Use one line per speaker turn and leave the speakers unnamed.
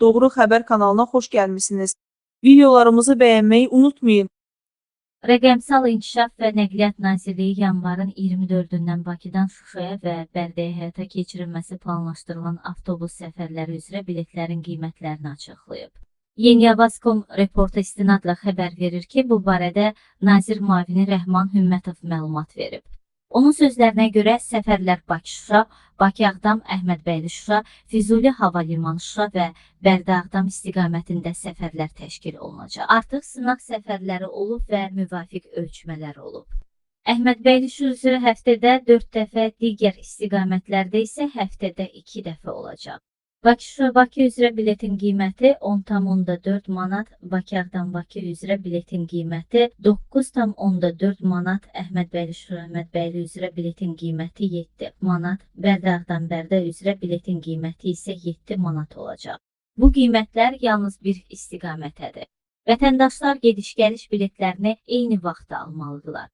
Doğru Xəbər kanalına xoş gəlmisiniz. Videolarımızı bəyənməyi unutmayın.
Rəqəmsal İnkişaf və Nəqliyyat Nazirliyi yanvarın 24-dən Bakıdan Şuşaya və Bərdəyə həyata keçirilməsi planlaşdırılan avtobus səfərləri üzrə biletlərin qiymətlərini açıqlayıb. Yeniavazkom reporta istinadla xəbər verir ki, bu barədə Nazir müavini Rəhman Hümmətov məlumat verib. Onun sözlərinə görə səfərlər Bakı-Şuşa, Bakı-Ağdam, Əhmədbəyli-Şuşa, Füzuli Hava Limanı Şuşa və Bərdə-Ağdam istiqamətində səfərlər təşkil olunacaq. Artıq sınaq səfərləri olub və müvafiq ölçmələr olub. Əhmədbəyli Şuşa üzrə həftədə 4 dəfə, digər istiqamətlərdə isə həftədə 2 dəfə olacaq. Bakı üzrə biletin qiyməti 10,4 manat, Bakı-Ağdam Bakı üzrə biletin qiyməti 9,4 manat, Əhmədbəyli Şuşa Əhmədbəyli üzrə biletin qiyməti 7 manat, Bərdə-Ağdam Bərdə üzrə biletin qiyməti isə 7 manat olacaq. Bu qiymətlər yalnız bir istiqamətədir. Vətəndaşlar gediş-gəliş biletlərini eyni vaxtda almalıdırlar.